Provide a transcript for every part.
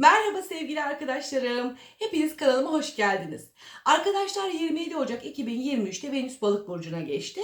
Merhaba sevgili arkadaşlarım. Hepiniz kanalıma hoş geldiniz. Arkadaşlar 27 Ocak 2023'te Venüs Balık burcuna geçti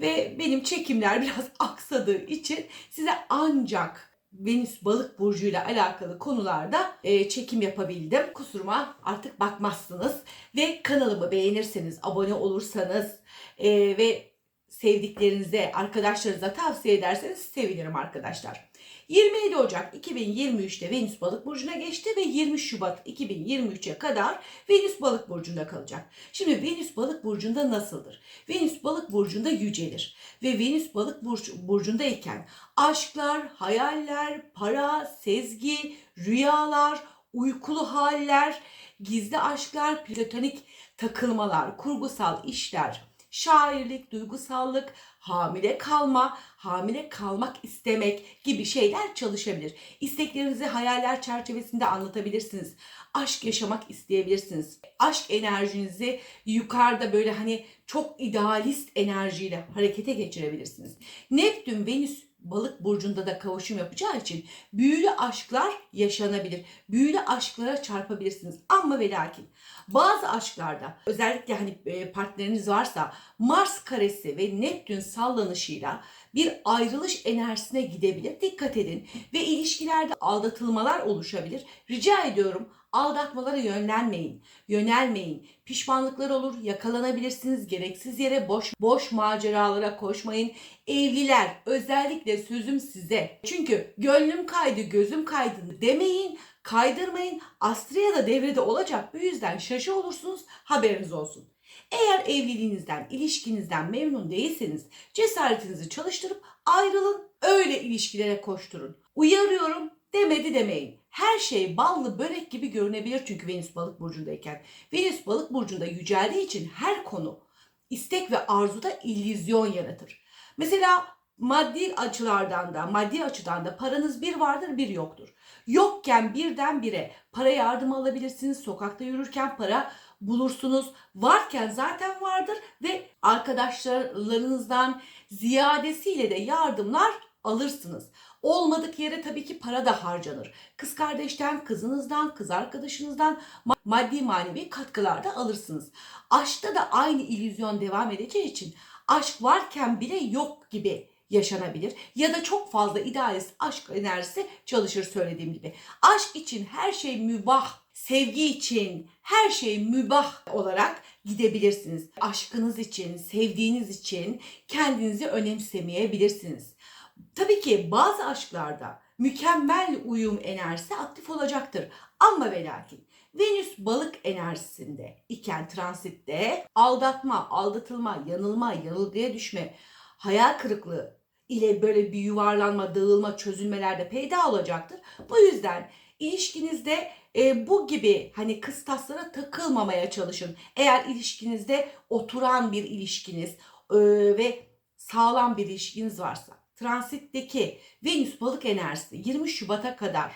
ve benim çekimler biraz aksadığı için size ancak Venüs Balık burcuyla alakalı konularda e, çekim yapabildim. Kusuruma artık bakmazsınız ve kanalımı beğenirseniz, abone olursanız e, ve sevdiklerinize, arkadaşlarınıza tavsiye ederseniz sevinirim arkadaşlar. 27 Ocak 2023'te Venüs Balık burcuna geçti ve 20 Şubat 2023'e kadar Venüs Balık burcunda kalacak. Şimdi Venüs Balık burcunda nasıldır? Venüs Balık burcunda yücelir ve Venüs Balık burcundayken aşklar, hayaller, para, sezgi, rüyalar, uykulu haller, gizli aşklar, platonik takılmalar, kurgusal işler, şairlik, duygusallık, hamile kalma, hamile kalmak istemek gibi şeyler çalışabilir. İsteklerinizi hayaller çerçevesinde anlatabilirsiniz. Aşk yaşamak isteyebilirsiniz. Aşk enerjinizi yukarıda böyle hani çok idealist enerjiyle harekete geçirebilirsiniz. Neptün, Venüs balık burcunda da kavuşum yapacağı için büyülü aşklar yaşanabilir. Büyülü aşklara çarpabilirsiniz. Ama ve lakin bazı aşklarda özellikle hani e, partneriniz varsa Mars karesi ve Neptün sallanışıyla bir ayrılış enerjisine gidebilir. Dikkat edin ve ilişkilerde aldatılmalar oluşabilir. Rica ediyorum aldatmalara yönlenmeyin. Yönelmeyin. Pişmanlıklar olur, yakalanabilirsiniz. Gereksiz yere boş boş maceralara koşmayın. Evliler özellikle sözüm size. Çünkü gönlüm kaydı, gözüm kaydı demeyin. Kaydırmayın. Astria da devrede olacak. Bu yüzden şaşı olursunuz. Haberiniz olsun. Eğer evliliğinizden, ilişkinizden memnun değilseniz cesaretinizi çalıştırıp ayrılın. Öyle ilişkilere koşturun. Uyarıyorum demedi demeyin. Her şey ballı börek gibi görünebilir çünkü Venüs balık burcundayken. Venüs balık burcunda yüceldiği için her konu istek ve arzuda illüzyon yaratır. Mesela maddi açılardan da, maddi açıdan da paranız bir vardır bir yoktur. Yokken birden bire para yardım alabilirsiniz. Sokakta yürürken para bulursunuz. Varken zaten vardır ve arkadaşlarınızdan ziyadesiyle de yardımlar alırsınız. Olmadık yere tabii ki para da harcanır. Kız kardeşten, kızınızdan, kız arkadaşınızdan maddi manevi katkılar da alırsınız. Aşkta da aynı illüzyon devam edeceği için aşk varken bile yok gibi yaşanabilir ya da çok fazla idealist aşk enerjisi çalışır söylediğim gibi. Aşk için her şey mübah, sevgi için her şey mübah olarak gidebilirsiniz. Aşkınız için, sevdiğiniz için kendinizi önemsemeyebilirsiniz. Tabii ki bazı aşklarda mükemmel uyum enerjisi aktif olacaktır. Ama ve lakin Venüs balık enerjisinde iken transitte aldatma, aldatılma, yanılma, yanılgıya düşme, hayal kırıklığı ile böyle bir yuvarlanma, dağılma, çözülmelerde peyda olacaktır. Bu yüzden ilişkinizde e, bu gibi hani kıstaslara takılmamaya çalışın. Eğer ilişkinizde oturan bir ilişkiniz e, ve sağlam bir ilişkiniz varsa transitteki Venüs balık enerjisi 20 Şubat'a kadar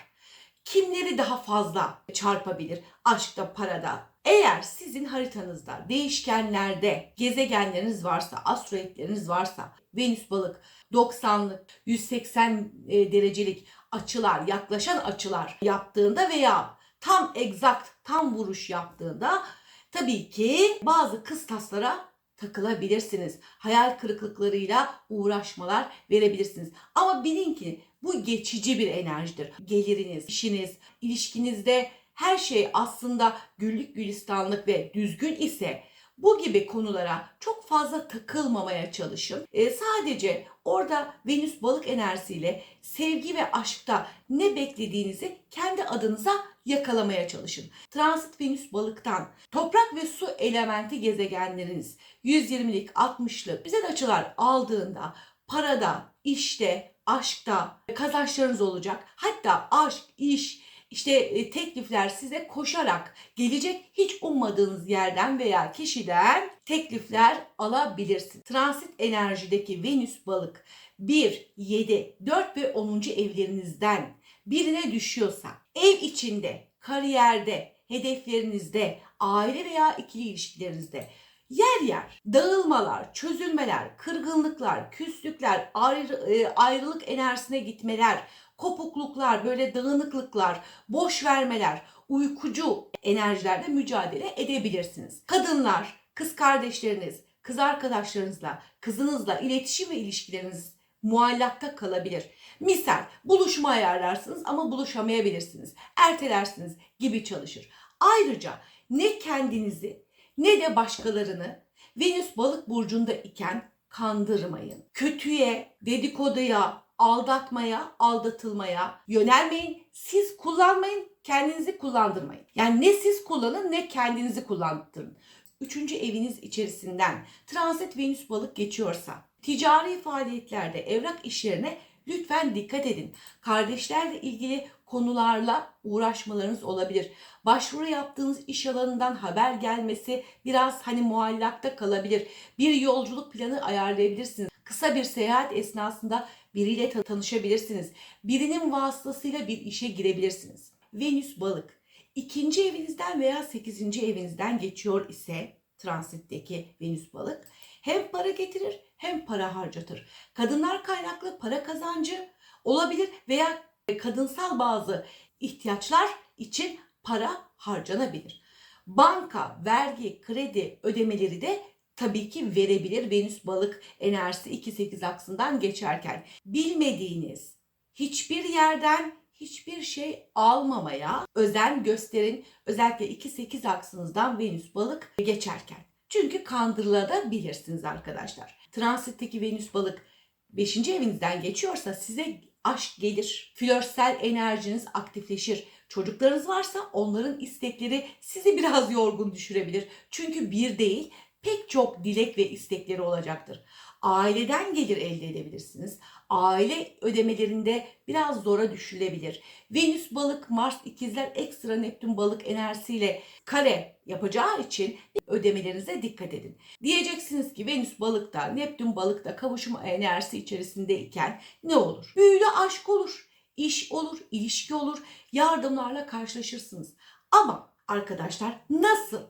kimleri daha fazla çarpabilir aşkta, parada? Eğer sizin haritanızda değişkenlerde gezegenleriniz varsa, asteroidleriniz varsa, Venüs balık 90'lık, 180 e, derecelik açılar, yaklaşan açılar yaptığında veya tam egzakt, tam vuruş yaptığında tabii ki bazı kıstaslara takılabilirsiniz. Hayal kırıklıklarıyla uğraşmalar verebilirsiniz. Ama bilin ki bu geçici bir enerjidir. Geliriniz, işiniz, ilişkinizde her şey aslında güllük gülistanlık ve düzgün ise bu gibi konulara çok fazla takılmamaya çalışın. E, sadece orada Venüs balık enerjisiyle sevgi ve aşkta ne beklediğinizi kendi adınıza yakalamaya çalışın. Transit Venüs balıktan toprak ve su elementi gezegenleriniz 120'lik 60'lık bize açılar aldığında parada, işte, aşkta kazançlarınız olacak. Hatta aşk, iş, işte e, teklifler size koşarak gelecek hiç ummadığınız yerden veya kişiden teklifler alabilirsiniz. Transit enerjideki Venüs balık 1, 7, 4 ve 10. evlerinizden birine düşüyorsa ev içinde, kariyerde, hedeflerinizde, aile veya ikili ilişkilerinizde yer yer dağılmalar, çözülmeler, kırgınlıklar, küslükler, ayrı, e, ayrılık enerjisine gitmeler, kopukluklar, böyle dağınıklıklar, boş vermeler, uykucu enerjilerde mücadele edebilirsiniz. Kadınlar, kız kardeşleriniz, kız arkadaşlarınızla, kızınızla iletişim ve ilişkileriniz muallakta kalabilir. Misal buluşma ayarlarsınız ama buluşamayabilirsiniz. Ertelersiniz gibi çalışır. Ayrıca ne kendinizi ne de başkalarını Venüs balık burcunda iken kandırmayın. Kötüye, dedikoduya, aldatmaya, aldatılmaya yönelmeyin. Siz kullanmayın, kendinizi kullandırmayın. Yani ne siz kullanın ne kendinizi kullandırın. Üçüncü eviniz içerisinden transit Venüs balık geçiyorsa ticari faaliyetlerde evrak işlerine lütfen dikkat edin. Kardeşlerle ilgili konularla uğraşmalarınız olabilir. Başvuru yaptığınız iş alanından haber gelmesi biraz hani muallakta kalabilir. Bir yolculuk planı ayarlayabilirsiniz. Kısa bir seyahat esnasında biriyle ta- tanışabilirsiniz. Birinin vasıtasıyla bir işe girebilirsiniz. Venüs balık ikinci evinizden veya sekizinci evinizden geçiyor ise transitteki Venüs balık hem para getirir hem para harcatır. Kadınlar kaynaklı para kazancı olabilir veya kadınsal bazı ihtiyaçlar için para harcanabilir. Banka, vergi, kredi ödemeleri de tabii ki verebilir Venüs balık enerjisi 2-8 aksından geçerken. Bilmediğiniz hiçbir yerden hiçbir şey almamaya özen gösterin. Özellikle 2-8 aksınızdan Venüs balık geçerken. Çünkü kandırılabilirsiniz arkadaşlar. Transitteki Venüs balık 5. evinizden geçiyorsa size aşk gelir. Flörtsel enerjiniz aktifleşir. Çocuklarınız varsa onların istekleri sizi biraz yorgun düşürebilir. Çünkü bir değil pek çok dilek ve istekleri olacaktır. Aileden gelir elde edebilirsiniz. Aile ödemelerinde biraz zora düşülebilir. Venüs balık, Mars ikizler, ekstra Neptün balık enerjisiyle kare yapacağı için ödemelerinize dikkat edin. Diyeceksiniz ki Venüs balıkta, Neptün balıkta kavuşum enerjisi içerisindeyken ne olur? Büyülü aşk olur, iş olur, ilişki olur, yardımlarla karşılaşırsınız. Ama arkadaşlar nasıl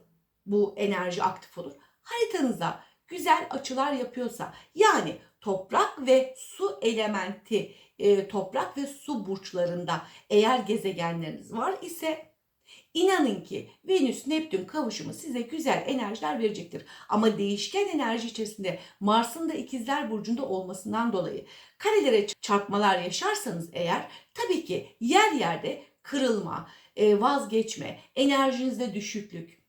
bu enerji aktif olur? Haritanıza güzel açılar yapıyorsa yani toprak ve su elementi e, toprak ve su burçlarında eğer gezegenleriniz var ise inanın ki Venüs Neptün kavuşumu size güzel enerjiler verecektir. Ama değişken enerji içerisinde Mars'ın da ikizler burcunda olmasından dolayı karelere çarpmalar yaşarsanız eğer tabii ki yer yerde kırılma, e, vazgeçme, enerjinizde düşüklük,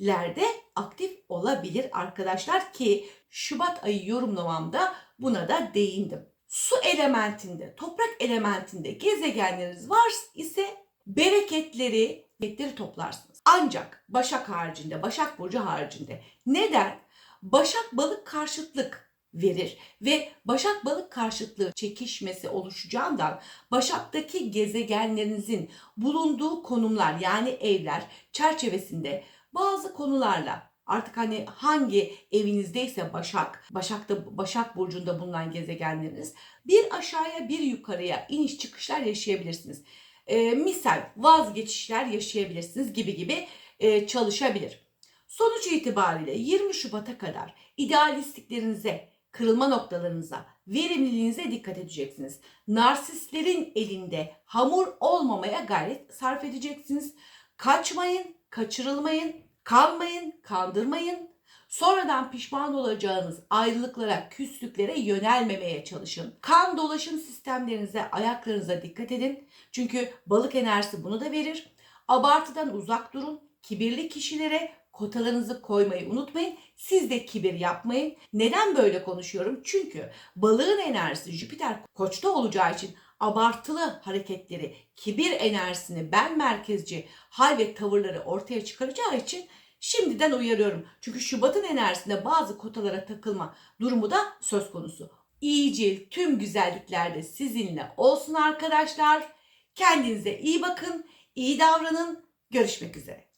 isteksizliklerde aktif olabilir arkadaşlar ki Şubat ayı yorumlamamda buna da değindim. Su elementinde, toprak elementinde gezegenleriniz var ise bereketleri, bereketleri toplarsınız. Ancak Başak haricinde, Başak Burcu haricinde. Neden? Başak balık karşıtlık verir ve Başak balık karşıtlığı çekişmesi oluşacağından Başak'taki gezegenlerinizin bulunduğu konumlar yani evler çerçevesinde bazı konularla artık hani hangi evinizdeyse Başak, Başak'ta Başak burcunda bulunan gezegenleriniz bir aşağıya bir yukarıya iniş çıkışlar yaşayabilirsiniz. Ee, misal vazgeçişler yaşayabilirsiniz gibi gibi e, çalışabilir. Sonuç itibariyle 20 Şubat'a kadar idealistliklerinize, kırılma noktalarınıza, verimliliğinize dikkat edeceksiniz. Narsistlerin elinde hamur olmamaya gayret sarf edeceksiniz. Kaçmayın, kaçırılmayın, kalmayın, kandırmayın. Sonradan pişman olacağınız ayrılıklara, küslüklere yönelmemeye çalışın. Kan dolaşım sistemlerinize, ayaklarınıza dikkat edin. Çünkü balık enerjisi bunu da verir. Abartıdan uzak durun. Kibirli kişilere kotalarınızı koymayı unutmayın. Siz de kibir yapmayın. Neden böyle konuşuyorum? Çünkü balığın enerjisi Jüpiter koçta olacağı için abartılı hareketleri, kibir enerjisini, ben merkezci hal ve tavırları ortaya çıkaracağı için şimdiden uyarıyorum. Çünkü Şubat'ın enerjisinde bazı kotalara takılma durumu da söz konusu. İyicil tüm güzellikler de sizinle olsun arkadaşlar. Kendinize iyi bakın, iyi davranın. Görüşmek üzere.